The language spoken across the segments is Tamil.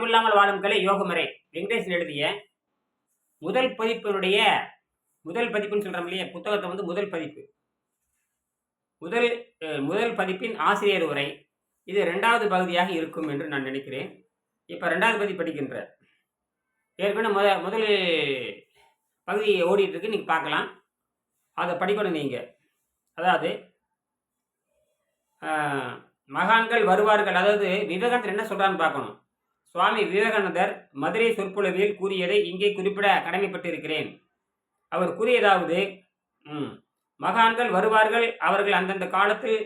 உணவில்லாமல் வாழும் கலை யோகமுறை. வெங்கடேசன் எழுதிய முதல் பதிப்பினுடைய முதல் பதிப்புன்னு சொல்கிறோம் இல்லையா? புத்தகத்தை வந்து முதல் பதிப்பு. முதல் முதல் பதிப்பின் ஆசிரியர் உரை. இது ரெண்டாவது பகுதியாக இருக்கும் என்று நான் நினைக்கிறேன். இப்போ ரெண்டாவது பகுதி படிக்கின்ற ஏற்கனவே முத முதல் பகுதி ஓடிட்டு இருக்கு நீங்கள் பார்க்கலாம். அதை படிக்கணும் நீங்கள் அதாவது மகான்கள் வருவார்கள். அதாவது விவேகானந்தர் என்ன சொல்கிறான்னு பார்க்கணும். சுவாமி விவேகானந்தர் மதுரை சொற்பொழிவில் கூறியதை இங்கே குறிப்பிட கடமைப்பட்டிருக்கிறேன். அவர் கூறியதாவது மகான்கள் வருவார்கள் அவர்கள் அந்தந்த காலத்தில்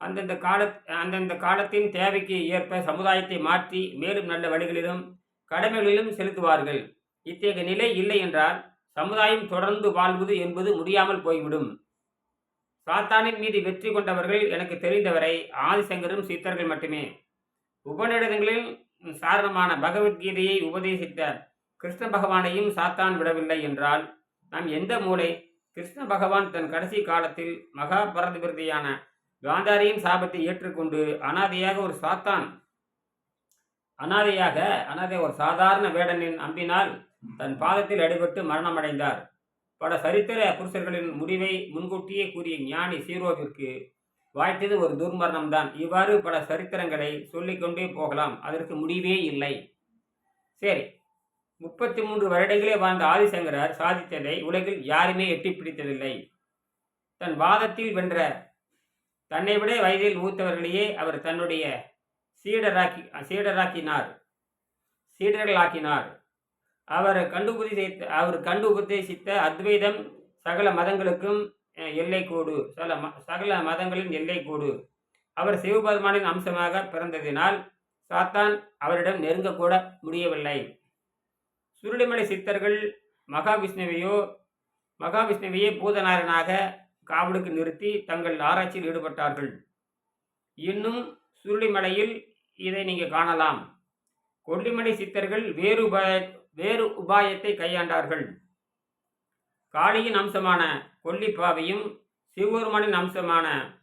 அந்தந்த கால அந்தந்த காலத்தின் தேவைக்கு ஏற்ப சமுதாயத்தை மாற்றி மேலும் நல்ல வழிகளிலும் கடமைகளிலும் செலுத்துவார்கள். இத்தகைய நிலை இல்லை என்றால் சமுதாயம் தொடர்ந்து வாழ்வது என்பது முடியாமல் போய்விடும். சாத்தானின் மீது வெற்றி கொண்டவர்கள் எனக்கு தெரிந்தவரை ஆதிசங்கரும் சித்தர்கள் மட்டுமே. உபநிடதங்களில் சாரணமான பகவத்கீதையை உபதேசித்தார். கிருஷ்ண பகவானையும் சாத்தான் விடவில்லை என்றால் நாம் எந்த மூளை கிருஷ்ண பகவான் தன் கடைசி காலத்தில் மகா மகாபரதிபிரதியான காந்தாரியின் சாபத்தை ஏற்றுக்கொண்டு அனாதையாக ஒரு சாத்தான் அனாதையாக அனாதை ஒரு சாதாரண வேடனின் அம்பினால் தன் பாதத்தில் அடிபட்டு மரணமடைந்தார். பல சரித்திர புருஷர்களின் முடிவை முன்கூட்டியே கூறிய ஞானி சீரோவிற்கு வாய்த்தது ஒரு துர்மரணம்தான். இவ்வாறு பல சரித்திரங்களை சொல்லிக்கொண்டே போகலாம். அதற்கு முடிவே இல்லை. சரி. முப்பத்தி மூன்று வருடங்களே வாழ்ந்த ஆதிசங்கரர் சாதித்ததை உலகில் யாருமே எட்டி பிடித்ததில்லை. தன் வாதத்தில் வென்ற தன்னை விட வயதில் மூத்தவர்களையே அவர் தன்னுடைய சீடராக்கி சீடராக்கினார். சீடர்களாக்கினார். அவர் கண்டுபுதி அவர் கண்டு உபதேசித்த அத்வைதம் சகல மதங்களுக்கும் எல்லைக்கோடு சல சகல மதங்களின் எல்லைக்கோடு அவர் சிவபெருமானின் அம்சமாக பிறந்ததினால் சாத்தான் அவரிடம் நெருங்கக்கூட முடியவில்லை. சுருளிமலை சித்தர்கள் மகாவிஷ்ணுவையோ மகாவிஷ்ணுவையே பூதநாயகனாக காவலுக்கு நிறுத்தி தங்கள் ஆராய்ச்சியில் ஈடுபட்டார்கள். இன்னும் சுருளிமலையில் இதை நீங்கள் காணலாம். கொல்லிமலை சித்தர்கள் வேறு உபாய வேறு உபாயத்தை கையாண்டார்கள். காளியின் அம்சமான கொல்லிப்பாவையும் சிவபெருமானின் அம்சமான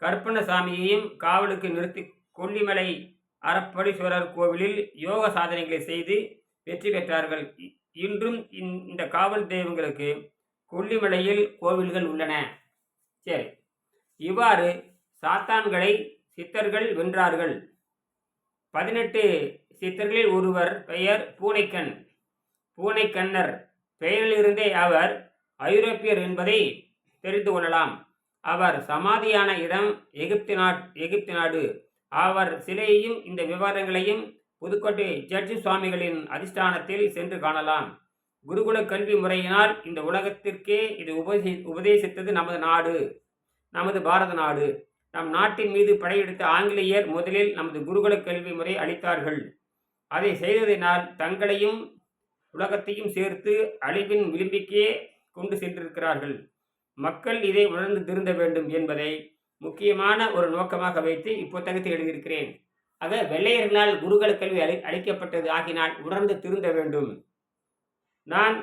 கற்பணசாமியையும் காவலுக்கு நிறுத்தி கொல்லிமலை அறப்படீஸ்வரர் கோவிலில் யோக சாதனைகளை செய்து வெற்றி பெற்றார்கள். இன்றும் இந்த- இந்த காவல் தெய்வங்களுக்கு கொல்லிமலையில் கோவில்கள் உள்ளன. சரி இவ்வாறு சாத்தான்களை சித்தர்கள் வென்றார்கள். பதினெட்டு சித்தர்களில் ஒருவர் பெயர் பூனைக்கண். பூனைக்கண்ணர் பெயரிலிருந்தே அவர் ஐரோப்பியர் என்பதை தெரிந்து கொள்ளலாம். அவர் சமாதியான இடம் எகிப்து நாட் எகிப்து நாடு. அவர் சிலையையும் இந்த விவரங்களையும் புதுக்கோட்டை ஜட்ஜி சுவாமிகளின் அதிஷ்டானத்தில் சென்று காணலாம். குருகுல கல்வி முறையினால் இந்த உலகத்திற்கே இது உபதே உபதேசித்தது நமது நாடு நமது பாரத நாடு. நம் நாட்டின் மீது படையெடுத்த ஆங்கிலேயர் முதலில் நமது குருகுல கல்வி முறை அளித்தார்கள். அதை செய்ததினால் தங்களையும் உலகத்தையும் சேர்த்து அழிவின் விளிம்பிக்கே கொண்டு சென்றிருக்கிறார்கள். மக்கள் இதை உணர்ந்து திருந்த வேண்டும் என்பதை முக்கியமான ஒரு நோக்கமாக வைத்து இப்புத்தகத்தை எழுதியிருக்கிறேன். ஆக வெள்ளையர்களால் குருகுல கல்வி அழி அளிக்கப்பட்டது ஆகினால் உணர்ந்து திருந்த வேண்டும். நான்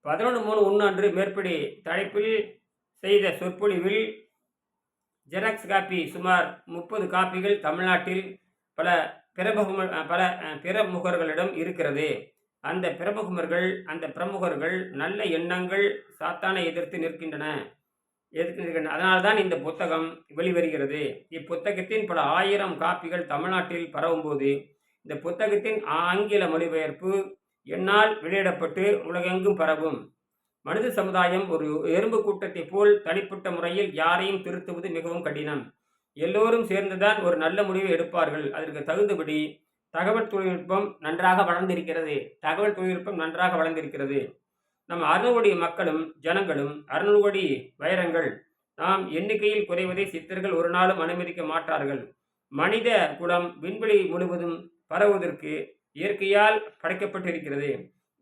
பதினொன்று மூணு ஒன்று அன்று மேற்படி தலைப்பில் செய்த சொற்பொழிவில் ஜெராக்ஸ் காப்பி சுமார் முப்பது காப்பிகள் தமிழ்நாட்டில் பல பிரபு பல பிற முகர்களிடம் இருக்கிறது. அந்த பிரமுகர்கள் அந்த பிரமுகர்கள் நல்ல எண்ணங்கள் சாத்தானை எதிர்த்து நிற்கின்றன. எதிர்த்து நிற்கின்றன. அதனால்தான் இந்த புத்தகம் வெளிவருகிறது. இப்புத்தகத்தின் பல ஆயிரம் காப்பிகள் தமிழ்நாட்டில் பரவும்போது இந்த புத்தகத்தின் ஆங்கில மொழிபெயர்ப்பு என்னால் வெளியிடப்பட்டு உலகெங்கும் பரவும். மனித சமுதாயம் ஒரு எறும்பு கூட்டத்தைப் போல் தனிப்பட்ட முறையில் யாரையும் திருத்துவது மிகவும் கடினம். எல்லோரும் சேர்ந்துதான் ஒரு நல்ல முடிவை எடுப்பார்கள். அதற்கு தகுந்தபடி தகவல் தொழில்நுட்பம் நன்றாக வளர்ந்திருக்கிறது. தகவல் தொழில்நுட்பம் நன்றாக வளர்ந்திருக்கிறது. நம் அறுநூறு கோடி மக்களும் ஜனங்களும் அறுநூறு கோடி வைரங்கள் நாம் எண்ணிக்கையில் குறைவதை சித்தர்கள் ஒரு நாளும் அனுமதிக்க மாட்டார்கள். மனித குலம் விண்வெளி முழுவதும் பரவுவதற்கு இயற்கையால் படைக்கப்பட்டிருக்கிறது.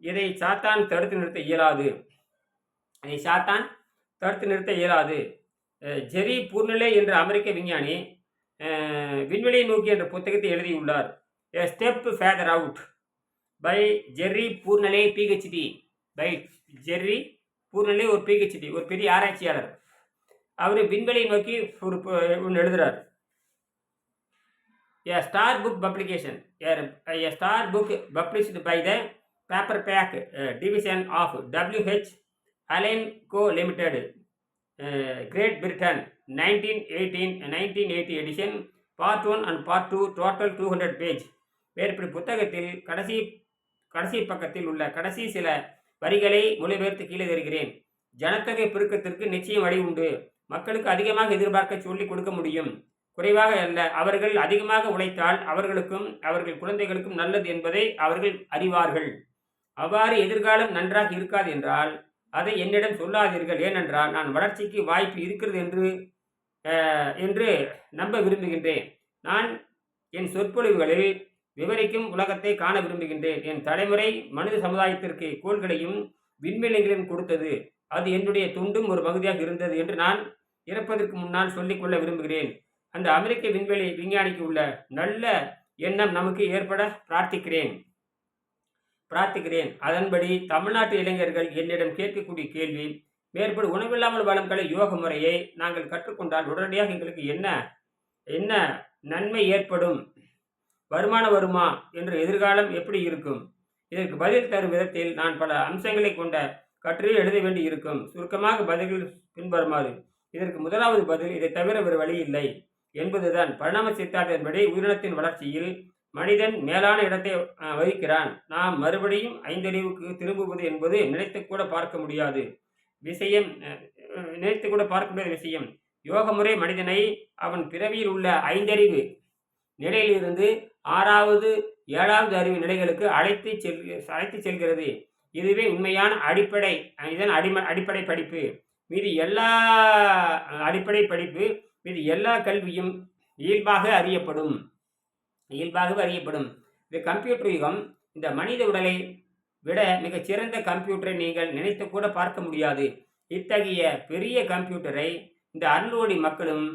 இதை சாத்தான் தடுத்து நிறுத்த இயலாது. இதை சாத்தான் தடுத்து நிறுத்த இயலாது. ஜெரி பூர்நிலை என்ற அமெரிக்க விஞ்ஞானி விண்வெளியை நோக்கி என்ற புத்தகத்தை எழுதியுள்ளார். A stepfather out by Jerry பூர்ணலே PhD by Jerry பூர்ணலே ஒரு பிஹெச்டி ஒரு பெரிய ஆராய்ச்சியாளர் அவர் விண்வெளியை நோக்கி ஒரு ஒன்று எழுதுகிறார் a Star Book publication a Star Book published by the paperback division of W H Allen co limited Great Britain nineteen eighteen nineteen eighty edition part one and part two total two hundred page மேற்படி புத்தகத்தில் கடைசி கடைசி பக்கத்தில் உள்ள கடைசி சில வரிகளை மொழிபெயர்த்து கீழே தருகிறேன். ஜனத்தொகை பெருக்கத்திற்கு நிச்சயம் வழி உண்டு. மக்களுக்கு அதிகமாக எதிர்பார்க்க சொல்லிக் கொடுக்க முடியும். குறைவாக அல்ல அவர்கள் அதிகமாக உழைத்தால் அவர்களுக்கும் அவர்கள் குழந்தைகளுக்கும் நல்லது என்பதை அவர்கள் அறிவார்கள். அவ்வாறு எதிர்காலம் நன்றாக இருக்காது என்றால் அதை என்னிடம் சொல்லாதீர்கள். ஏனென்றால் நான் வளர்ச்சிக்கு வாய்ப்பு இருக்கிறது என்று என்று நம்ப விரும்புகின்றேன். நான் என் சொற்பொழிவுகளில் விவரிக்கும் உலகத்தை காண விரும்புகின்றேன். என் தலைமுறை மனித சமுதாயத்திற்கு கோள்களையும் விண்வெளிகளையும் கொடுத்தது. அது என்னுடைய துண்டும் ஒரு பகுதியாக இருந்தது என்று நான் இறப்பதற்கு முன்னால் சொல்லிக்கொள்ள விரும்புகிறேன். அந்த அமெரிக்க விண்வெளி விஞ்ஞானிக்கு உள்ள நல்ல எண்ணம் நமக்கு ஏற்பட பிரார்த்திக்கிறேன். பிரார்த்திக்கிறேன். அதன்படி தமிழ்நாட்டு இளைஞர்கள் என்னிடம் கேட்கக்கூடிய கேள்வி மேற்படி உணவில்லாமல் வாழும் கலை யோக முறையை நாங்கள் கற்றுக்கொண்டால் உடனடியாக எங்களுக்கு என்ன என்ன நன்மை ஏற்படும்? வருமானம் வருமா என்று எதிர்காலம் எப்படி இருக்கும்? இதற்கு பதில் தரும் விதத்தில் நான் பல அம்சங்களை கொண்ட கட்டுரை எழுத வேண்டி இருக்கும். சுருக்கமாக பதில்கள் பின்வருமாறு. இதற்கு முதலாவது பதில் இதை தவிர வேறு வழி இல்லை. என்பதுதான். பரிணாம சித்தாந்தத்தின்படி உயிரினத்தின் வளர்ச்சியில் மனிதன் மேலான இடத்தை வகிக்கிறான். நாம் மறுபடியும் ஐந்தறிவுக்கு திரும்புவது என்பது நினைத்து கூட பார்க்க முடியாது. விஷயம் நினைத்து கூட பார்க்க முடியாத விஷயம். யோக முறை மனிதனை அவன் பிறவியில் உள்ள ஐந்தறிவு நிலையிலிருந்து ஆறாவது ஏழாவது அறிவு நிலைகளுக்கு அழைத்து செல் அழைத்து செல்கிறது. இதுவே உண்மையான அடிப்படை இதன் அடிம அடிப்படை படிப்பு. மீதி எல்லா அடிப்படை படிப்பு மீது எல்லா கல்வியும் இயல்பாக அறியப்படும். இயல்பாகவே அறியப்படும். இது கம்ப்யூட்டர் யுகம் இந்த மனித உடலை விட மிகச்சிறந்த கம்ப்யூட்டரை நீங்கள் நினைத்து கூட பார்க்க முடியாது. இத்தகைய பெரிய கம்ப்யூட்டரை இந்த அறுநூறு மக்களும்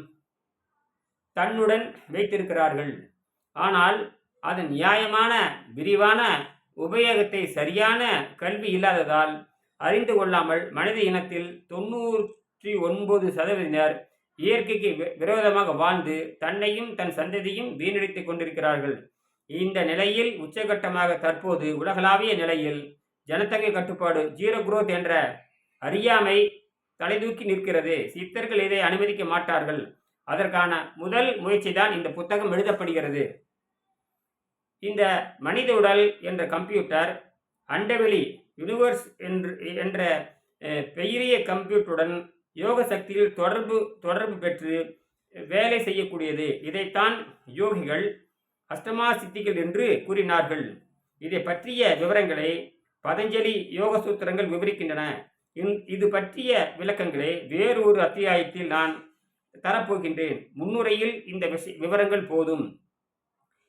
தன்னுடன் வைத்திருக்கிறார்கள். ஆனால் அதன் நியாயமான விரிவான உபயோகத்தை சரியான கல்வி இல்லாததால் அறிந்து கொள்ளாமல் மனித இனத்தில் தொண்ணூற்றி ஒன்பது சதவீதினர் இயற்கைக்கு வி- விரோதமாக வாழ்ந்து தன்னையும் தன் சந்ததியும் வீணடித்துக் கொண்டிருக்கிறார்கள். இந்த நிலையில் உச்சகட்டமாக தற்போது உலகளாவிய நிலையில் ஜனத்தொகை கட்டுப்பாடு ஜீரோ குரோத் என்ற அறியாமை தலைதூக்கி நிற்கிறது. சித்தர்கள் இதை அனுமதிக்க மாட்டார்கள். அதற்கான முதல் முயற்சி தான் இந்த புத்தகம் எழுதப்படுகிறது. இந்த மனித உடல் என்ற கம்ப்யூட்டர் அண்டவெளி யூனிவர்ஸ் என்று என்ற பெயரிய பெரிய கம்ப்யூட்டருடன் யோக சக்தியில் தொடர்பு தொடர்பு பெற்று வேலை செய்யக்கூடியது. இதைத்தான் யோகிகள் அஷ்டமா சித்திகள் என்று கூறினார்கள். இதை பற்றிய விவரங்களை பதஞ்சலி யோக சூத்திரங்கள் விவரிக்கின்றன. இந்- இது பற்றிய விளக்கங்களை வேறு ஒரு அத்தியாயத்தில் நான் தரப்போகின்றேன். முன்னுரையில் இந்த விஷ- விவரங்கள் போதும்.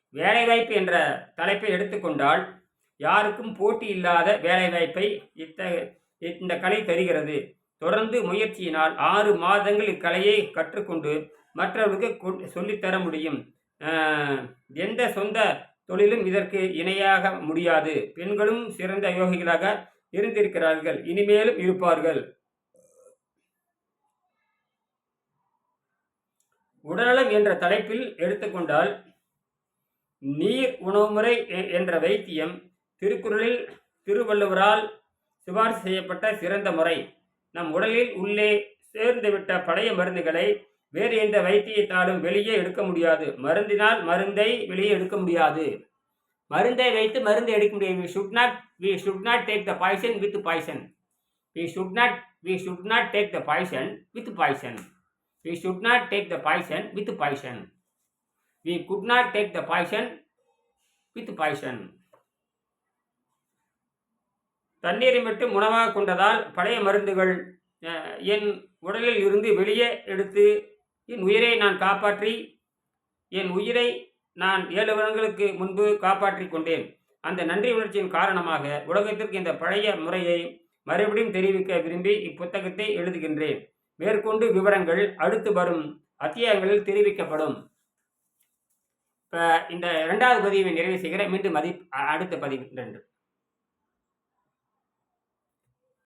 வேலைவாய்ப்பு என்ற தலைப்பை எடுத்துக்கொண்டால் யாருக்கும் போட்டி இல்லாத வேலைவாய்ப்பை இத்த இந்த கலை தருகிறது. தொடர்ந்து முயற்சியினால் ஆறு மாதங்கள் இக்கலையை கற்றுக்கொண்டு மற்றவர்களுக்கு சொல்லித்தர முடியும். எந்த சொந்த தொழிலும் இதற்கு இணையாக முடியாது. பெண்களும் சிறந்த யோகிகளாக இருந்திருக்கிறார்கள். இனிமேலும் இருப்பார்கள். உடல்நலம் என்ற தலைப்பில் எடுத்துக்கொண்டால் நீர் உணவுமுறை என்ற வைத்தியம் திருக்குறளில் திருவள்ளுவரால் சிபாரிசு செய்யப்பட்ட சிறந்த முறை. நம் உடலில் உள்ளே சேர்ந்துவிட்ட பழைய மருந்துகளை வேறு எந்த வைத்தியத்தாலும் வெளியே எடுக்க முடியாது. மருந்தினால் மருந்தை வெளியே எடுக்க முடியாது. மருந்தை வைத்து மருந்து எடுக்க முடியாது. We should not we should not take the poison with poison we should not we should not take the poison with poison we should not take the poison with poison we should not take the poison with poison தண்ணீரை மட்டும் உணவாக கொண்டதால் பழைய மருந்துகள் என் உடலில் இருந்து வெளியே எடுத்து என் உயிரை நான் காப்பாற்றி என் உயிரை நான் ஏழு வருடங்களுக்கு முன்பு காப்பாற்றிக் கொண்டேன். அந்த நன்றி உணர்ச்சியின் காரணமாக உலகத்திற்கு இந்த பழைய முறையை மறுபடியும் தெரிவிக்க விரும்பி இப்புத்தகத்தை எழுதுகின்றேன். மேற்கொண்டு விவரங்கள் அடுத்து வரும் அத்தியாயங்களில் தெரிவிக்கப்படும். இப்போ இந்த இரண்டாவது பதிவை நிறைவு செய்கிற மீண்டும் மதி அடுத்த பதிவு ரெண்டு